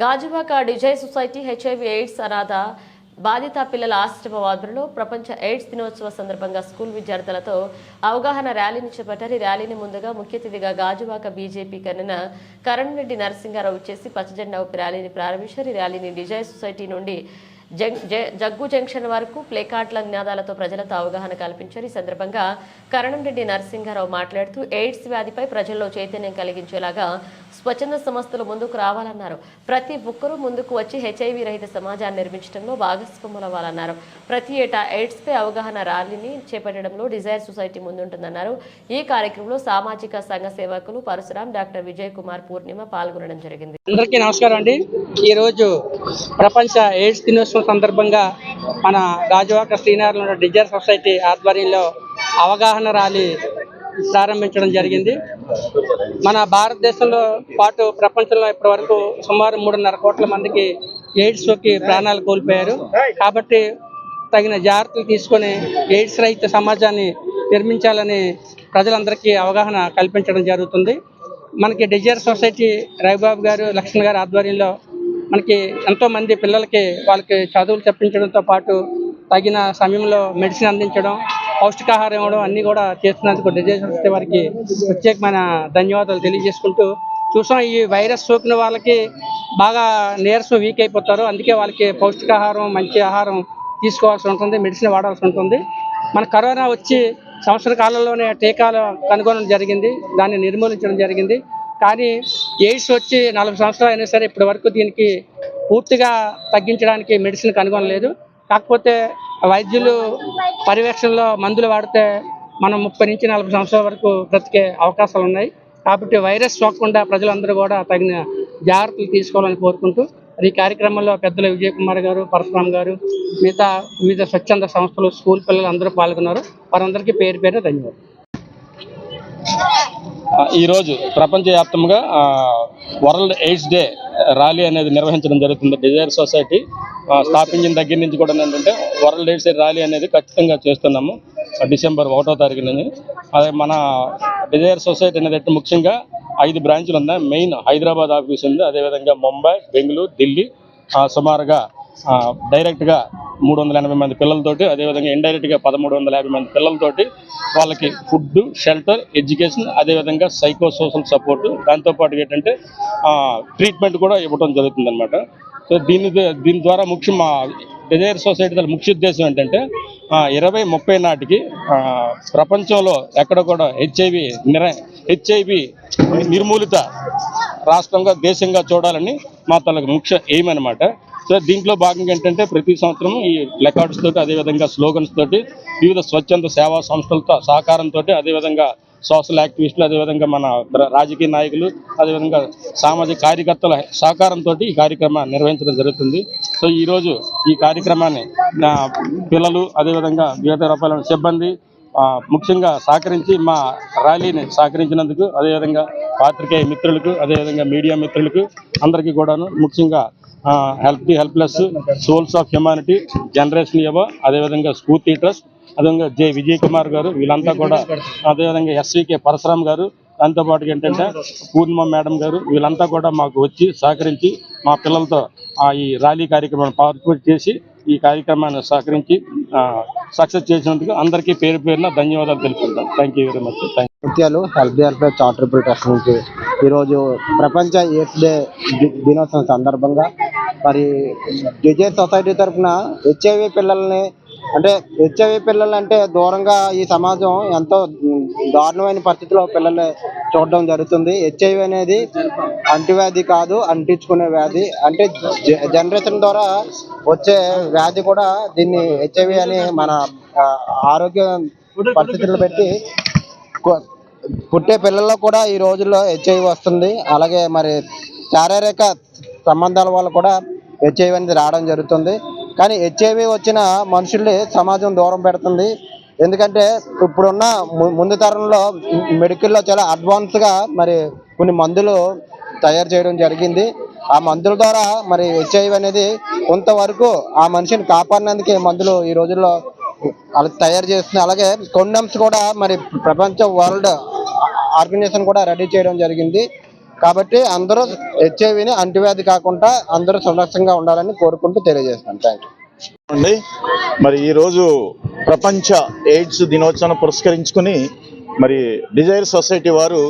గాజువాక డిజై society HIV AIDS అనాథ బాధిత పిల్లల ఆశ్రమ వాదులలో ప్రపంచ ఎయిడ్స్ దినోత్సవ సందర్భంగా స్కూల్ విద్యార్థులతో అవగాహన ర్యాలీని చేపట్టారు. ఈ ర్యాలీని ముందుగా ముఖ్య అతిథిగా గాజువాక బీజేపీ కన్నున కరణ్ రెడ్డి నరసింహారావు చేసి పచ్చజెండా ఊపి ర్యాలీని ప్రారంభించారు. ఈ ర్యాలీని డిజై సొసైటీ నుండి జగ్గు జంక్షన్ వరకు ప్లేకార్డుల నినాదాలతో ప్రజలతో అవగాహన కల్పించారు. ఈ సందర్భంగా కరణంరెడ్డి నరసింహారావు మాట్లాడుతూ ఎయిడ్స్ వ్యాధిపై ప్రజల్లో చైతన్యం కలిగించేలాగా స్వచ్ఛంద సంస్థలు ముందుకు రావాలన్నారు. ప్రతి ఒక్కరూ ముందుకు వచ్చి హెచ్ఐవి రహిత సమాజాన్ని నిర్మించడంలో భాగస్వాములవ్వాలన్నారు. ప్రతి ఏటా ఎయిడ్స్ పై అవగాహన ర్యాలీని చేపట్టడంలో డిజైర్ సొసైటీ ముందుంటుందన్నారు. ఈ కార్యక్రమంలో సామాజిక సంఘ సేవకులు పరశురాం డాక్టర్ విజయ్ కుమార్ పూర్ణిమ పాల్గొనడం జరిగింది. అందరికీ నమస్కారం అండి. ఈరోజు ప్రపంచ ఎయిడ్స్ దినోత్సవం సందర్భంగా మన రాజవాక శ్రీనగర్లో డిజైర్ సొసైటీ ఆధ్వర్యంలో అవగాహన ర్యాలీ ప్రారంభించడం జరిగింది. మన భారతదేశంలో పాటు ప్రపంచంలో ఇప్పటి వరకు సుమారు మూడున్నర కోట్ల మందికి ఎయిడ్స్ సోకి ప్రాణాలు కోల్పోయారు. కాబట్టి తగిన జాగ్రత్తలు తీసుకొని ఎయిడ్స్ రహిత సమాజాన్ని నిర్మించాలని ప్రజలందరికీ అవగాహన కల్పించడం జరుగుతుంది. మనకి డిజైర్ సొసైటీ రవిబాబు గారు లక్ష్మణ్ గారు ఆధ్వర్యంలో మనకి ఎంతోమంది పిల్లలకి వాళ్ళకి చదువులు చెప్పించడంతో పాటు తగిన సమయంలో మెడిసిన్ అందించడం పౌష్టికాహారం ఇవ్వడం అన్నీ కూడా చేస్తున్నందుకు డిజైన్ వస్తే వారికి ప్రత్యేకమైన ధన్యవాదాలు తెలియజేసుకుంటూ చూసాం ఈ వైరస్ సోకిన వాళ్ళకి బాగా నీరసం వీక్ అయిపోతారు. అందుకే వాళ్ళకి పౌష్టికాహారం మంచి ఆహారం తీసుకోవాల్సి ఉంటుంది మెడిసిన్ వాడాల్సి ఉంటుంది. మన కరోనా వచ్చి సంవత్సర కాలంలోనే టీకాలు కనుగొనడం జరిగింది దాన్ని నిర్మూలించడం జరిగింది. కానీ ఎయిడ్స్ వచ్చి నలభై సంవత్సరాలు అయినా సరే ఇప్పటి వరకు దీనికి పూర్తిగా తగ్గించడానికి మెడిసిన్ కనుగొనలేదు. కాకపోతే వైద్యులు పర్యవేక్షణలో మందులు వాడితే మనం ముప్పై నుంచి నలభై సంవత్సరాల వరకు బ్రతికే అవకాశాలు ఉన్నాయి. కాబట్టి వైరస్ సోకకుండా ప్రజలందరూ కూడా తగిన జాగ్రత్తలు తీసుకోవాలని కోరుకుంటూ ఈ కార్యక్రమంలో పెద్దల విజయ్ కుమార్ గారు పరశురామ్ గారు మిగతా వివిధ స్వచ్ఛంద సంస్థలు స్కూల్ పిల్లలు అందరూ పాల్గొన్నారు. వారందరికీ పేరు పేరు ధన్యవాదాలు. ఈరోజు ప్రపంచవ్యాప్తంగా వ్యాప్తంగా వరల్డ్ ఎయిడ్స్ డే ర్యాలీ అనేది నిర్వహించడం జరుగుతుంది. డిజైర్ సొసైటీ స్థాపించిన దగ్గర నుంచి కూడా ఏంటంటే వరల్డ్ ఎయిడ్స్ డే ర్యాలీ అనేది ఖచ్చితంగా చేస్తున్నాము. డిసెంబర్ ఒకటో తారీఖు నుంచి. అదే మన డిజైర్ సొసైటీ అనేది ముఖ్యంగా ఐదు బ్రాంచ్లు ఉన్నాయి. మెయిన్ హైదరాబాద్ ఆఫీస్ ఉంది. అదేవిధంగా ముంబై బెంగళూరు ఢిల్లీ సుమారుగా డైరెక్ట్గా మూడు వందల ఎనభై మంది పిల్లలతోటి అదేవిధంగా ఇండైరెక్ట్గా పదమూడు వందల యాభై మంది పిల్లలతోటి వాళ్ళకి ఫుడ్ షెల్టర్ ఎడ్యుకేషన్ అదేవిధంగా సైకో సోషల్ సపోర్ట్. దాంతోపాటు ఏంటంటే ట్రీట్మెంట్ కూడా ఇవ్వడం జరుగుతుంది అనమాట సో దీని దీని ద్వారా ముఖ్యం మా డిజైర్ సొసైటీ దాని ముఖ్య ఉద్దేశం ఏంటంటే ఇరవై ముప్పై నాటికి ప్రపంచంలో ఎక్కడ కూడా హెచ్ఐవి నిర హెచ్ఐవి నిర్మూలిత రాష్ట్రంగా దేశంగా చూడాలని మా తనకు ముఖ్య ఎయిమ్ అనమాట సో దీంట్లో భాగంగా ఏంటంటే ప్రతి సంవత్సరం ఈ ప్లకార్డ్స్ తోటి అదేవిధంగా స్లోగన్స్ తోటి వివిధ స్వచ్ఛంద సేవా సంస్థలతో సహకారంతో అదేవిధంగా సోషల్ యాక్టివిస్టులు అదేవిధంగా మన రాజకీయ నాయకులు అదేవిధంగా సామాజిక కార్యకర్తల సహకారంతో ఈ కార్యక్రమాన్ని నిర్వహించడం జరుగుతుంది. సో ఈరోజు ఈ కార్యక్రమాన్ని పిల్లలు అదేవిధంగా వివిధ రూపాయల సిబ్బంది ముఖ్యంగా సహకరించి మా ర్యాలీని సహకరించినందుకు అదేవిధంగా పాత్రికేయ మిత్రులకు అదేవిధంగా మీడియా మిత్రులకు అందరికీ కూడాను ముఖ్యంగా help the helpless souls of humanity generation యువ అదేవిధంగా స్ఫూర్తి ట్రస్ట్ అదేవిధంగా జె విజయ్ కుమార్ గారు వీళ్ళంతా కూడా అదేవిధంగా ఎస్వికే పరశురామ్ గారు దాంతోపాటు ఏంటంటే పూర్ణిమ మేడం గారు వీళ్ళంతా కూడా మాకు వచ్చి సహకరించి మా పిల్లలతో ఆ ఈ ర్యాలీ కార్యక్రమాన్ని పార్టిసిపేట్ చేసి ఈ కార్యక్రమాన్ని సహకరించి సక్సెస్ చేసినందుకు అందరికీ పేరు పేరున ధన్యవాదాలు తెలుపుకుంటాం. Thank you very much thank Mutyalu health welfare charitable trust నుంచి ఈరోజు ప్రపంచ ఎయిడ్స్ డే దినోత్సవం సందర్భంగా మరి డిజైన్ సొసైటీ తరఫున హెచ్ఐవి పిల్లల్ని అంటే హెచ్ఐవి పిల్లలు అంటే దూరంగా ఈ సమాజం ఎంతో దారుణమైన పరిస్థితిలో పిల్లల్ని చూడడం జరుగుతుంది. హెచ్ఐవి అనేది అంటువ్యాధి కాదు అంటించుకునే వ్యాధి. అంటే జ- జనరేషన్ ద్వారా వచ్చే వ్యాధి కూడా దీన్ని హెచ్ఐవి అని మన ఆరోగ్య పరిస్థితులు పెట్టి పుట్టే పిల్లల్లో కూడా ఈ రోజుల్లో హెచ్ఐవి వస్తుంది. అలాగే మరి శారీరక సంబంధాల వల్ల కూడా హెచ్ఐవి అనేది రావడం జరుగుతుంది. కానీ హెచ్ఐవి వచ్చిన మనుషుల్ని సమాజం దూరం పెడుతుంది. ఎందుకంటే ఇప్పుడున్న ము- ముందు తరంలో మెడికల్లో చాలా అడ్వాన్స్గా మరి కొన్ని మందులు తయారు చేయడం జరిగింది. ఆ మందుల ద్వారా మరి హెచ్ఐవి అనేది కొంతవరకు ఆ మనిషిని కాపాడినందుకే మందులు ఈ రోజుల్లో అలా తయారు చేస్తుంది అలాగే కొండమ్స్ కూడా మరి ప్రపంచ వరల్డ్ ఆర్గనైజేషన్ కూడా రెడీ చేయడం జరిగింది. కాబట్టి అందరూ హెచ్ఐవిని అంటువ్యాధి కాకుండా అందరూ సురక్షంగా ఉండాలని కోరుకుంటూ తెలియజేస్తాను. థ్యాంక్ యూ అండి మరి ఈరోజు ప్రపంచ ఎయిడ్స్ దినోత్సవం పురస్కరించుకుని మరి డిజైర్ సొసైటీ వారు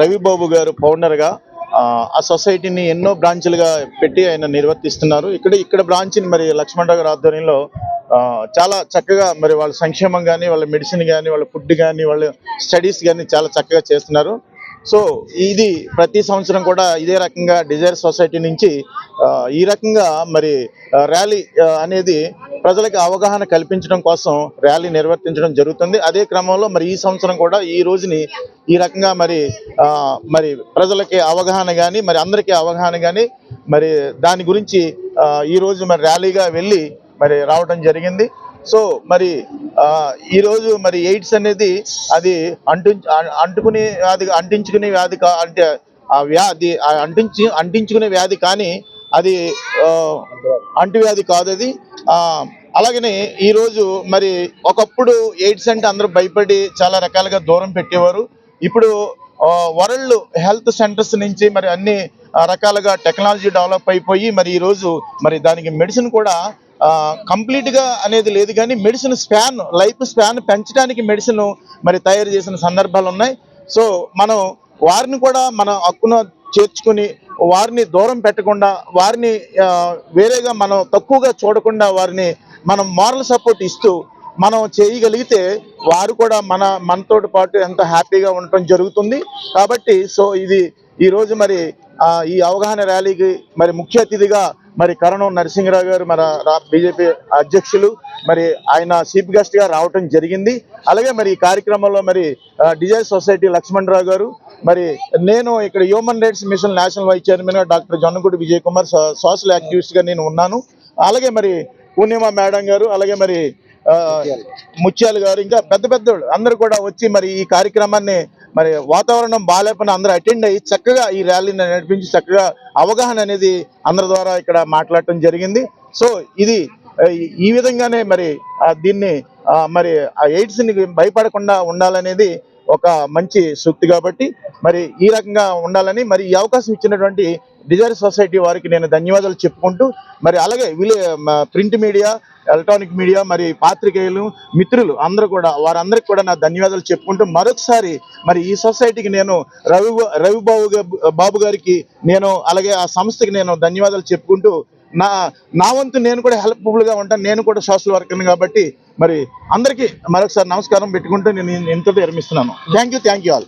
రవిబాబు గారు ఫౌండర్గా ఆ, ఆ సొసైటీని ఎన్నో బ్రాంచ్లుగా పెట్టి ఆయన నిర్వర్తిస్తున్నారు. ఇక్కడ ఇక్కడ బ్రాంచ్ని మరి లక్ష్మణరావు గారి ఆధ్వర్యంలో చాలా చక్కగా మరి వాళ్ళ సంక్షేమం కానీ వాళ్ళ మెడిసిన్ కానీ వాళ్ళ ఫుడ్ కానీ వాళ్ళ స్టడీస్ కానీ చాలా చక్కగా చేస్తున్నారు. సో ఇది ప్రతి సంవత్సరం కూడా ఇదే రకంగా డిజైర్ సొసైటీ నుంచి ఈ రకంగా మరి ర్యాలీ అనేది ప్రజలకు అవగాహన కల్పించడం కోసం ర్యాలీ నిర్వర్తించడం జరుగుతుంది. అదే క్రమంలో మరి ఈ సంవత్సరం కూడా ఈ రోజుని ఈ రకంగా మరి మరి ప్రజలకి అవగాహన కానీ మరి అందరికీ అవగాహన కానీ మరి దాని గురించి ఈరోజు ఈ రోజు మరి ర్యాలీగా వెళ్ళి మరి రావడం జరిగింది. సో మరి ఈరోజు ఈ రోజు మరి ఎయిడ్స్ అనేది అది అంటు అంటుకునే వ్యాధి అంటించుకునే వ్యాధి కా అంటే ఆ వ్యాధి అంటించి అంటించుకునే వ్యాధి కానీ అది అంటువ్యాధి కాదు అది. అలాగనే ఈరోజు మరి ఒకప్పుడు ఎయిడ్స్ అంటే అందరూ భయపడి చాలా రకాలుగా దూరం పెట్టేవారు. ఇప్పుడు వరల్డ్ హెల్త్ సెంటర్స్ నుంచి మరి అన్ని రకాలుగా టెక్నాలజీ డెవలప్ అయిపోయి మరి ఈ రోజు మరి దానికి మెడిసిన్ కూడా కంప్లీట్గా అనేది లేదు కానీ మెడిసిన్ స్పాన్ లైఫ్ స్పాన్ పెంచడానికి మెడిసిన్ మరి తయారు చేసిన సందర్భాలు ఉన్నాయి. సో మనం వారిని కూడా మన హక్కున చేర్చుకుని వారిని దూరం పెట్టకుండా వారిని వేరేగా మనం తక్కువగా చూడకుండా వారిని మనం మారల్ సపోర్ట్ ఇస్తూ మనం చేయగలిగితే వారు కూడా మన మనతోటి పాటు ఎంతో హ్యాపీగా ఉండటం జరుగుతుంది. కాబట్టి సో ఇది ఈరోజు మరి ఈ అవగాహన ర్యాలీకి మరి ముఖ్య అతిథిగా మరి కరణం నరసింహరావు గారు మన బీజేపీ అధ్యక్షులు మరి ఆయన చీఫ్ గెస్ట్గా రావటం జరిగింది. అలాగే మరి ఈ కార్యక్రమంలో మరి డిజైర్ సొసైటీ లక్ష్మణ్ రావు గారు మరి నేను ఇక్కడ human rights mission national vice చైర్మన్గా డాక్టర్ జొన్నగుడి విజయ్ కుమార్ సోషల్ యాక్టివిస్ట్గా నేను ఉన్నాను. అలాగే మరి పూర్ణిమ మేడం గారు అలాగే మరి ముత్యాలు గారు ఇంకా పెద్ద పెద్ద అందరు కూడా వచ్చి మరి ఈ కార్యక్రమాన్ని మరి వాతావరణం బాగాలేకపోయినా అందరూ అటెండ్ అయ్యి చక్కగా ఈ ర్యాలీని నడిపించి చక్కగా అవగాహన అనేది అందరి ద్వారా ఇక్కడ మాట్లాడటం జరిగింది. సో ఇది ఈ- విధంగానే మరి ఆ, దీన్ని మరి ఆ ఎయిడ్స్ని భయపడకుండా ఉండాలనేది ఒక మంచి సూక్తి కాబట్టి మరి ఈ రకంగా ఉండాలని మరి ఈ అవకాశం ఇచ్చినటువంటి డిజైర్ సొసైటీ వారికి నేను ధన్యవాదాలు చెప్పుకుంటూ మరి అలాగే విలే ప్రింట్ మీడియా ఎలక్ట్రానిక్ మీడియా మరి పాత్రికేయులు మిత్రులు అందరూ కూడా వారందరికి కూడా నా ధన్యవాదాలు చెప్పుకుంటూ మరొకసారి మరి ఈ సొసైటీకి నేను రవి రవిబాబు బాబు గారికి నేను అలాగే ఆ సంస్థకి నేను ధన్యవాదాలు చెప్పుకుంటూ నా నా వంతు నేను కూడా హెల్ప్ఫుల్గా ఉంటాను నేను కూడా సోషల్ వర్కర్ని కాబట్టి మరి అందరికీ మరొకసారి నమస్కారం పెట్టుకుంటూ నేను ఎంతో విరమిస్తున్నాను. Thank you thank you all